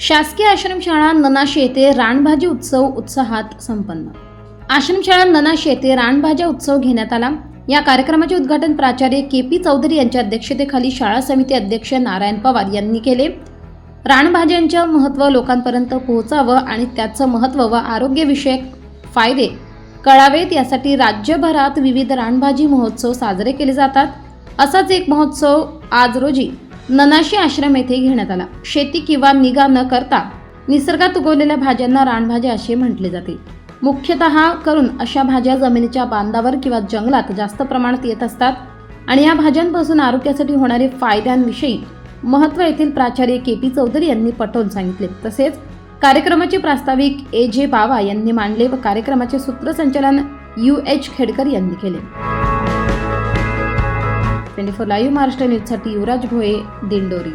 शासकीय आश्रमशाळा ननाशे येथे रानभाजी उत्सव उत्साहात संपन्न. आश्रमशाळा ननाशे येथे रानभाज्या उत्सव घेण्यात आला. या कार्यक्रमाचे उद्घाटन प्राचार्य के पी चौधरी यांच्या अध्यक्षतेखाली शाळा समिती अध्यक्ष नारायण पवार यांनी केले. रानभाज्यांचं महत्त्व लोकांपर्यंत पोहोचावं आणि त्याचं महत्त्व व आरोग्यविषयक फायदे कळावेत यासाठी राज्यभरात विविध रानभाजी महोत्सव साजरे केले जातात. असाच एक महोत्सव आज रोजी ननाशी आश्रम येथे घेण्यात आला. शेती किंवा निगा न करता निसर्गात उगवलेल्या भाज्यांना रानभाज्या असे म्हटले जाते. मुख्यतः करून अशा भाज्या जमिनीच्या बांधावर किंवा जंगलात जास्त प्रमाणात येत असतात आणि या भाज्यांपासून आरोग्यासाठी होणारे फायद्यांविषयी महत्त्व येथील प्राचार्य के पी चौधरी यांनी पटवून सांगितले. तसेच कार्यक्रमाचे प्रास्ताविक ए जे बावा यांनी मांडले व कार्यक्रमाचे सूत्रसंचालन यू एच खेडकर यांनी केले. ट्वेंटी फोर लाईव्ह महाराष्ट्र न्यूजसाठी युवराज भोये दिंडोरी.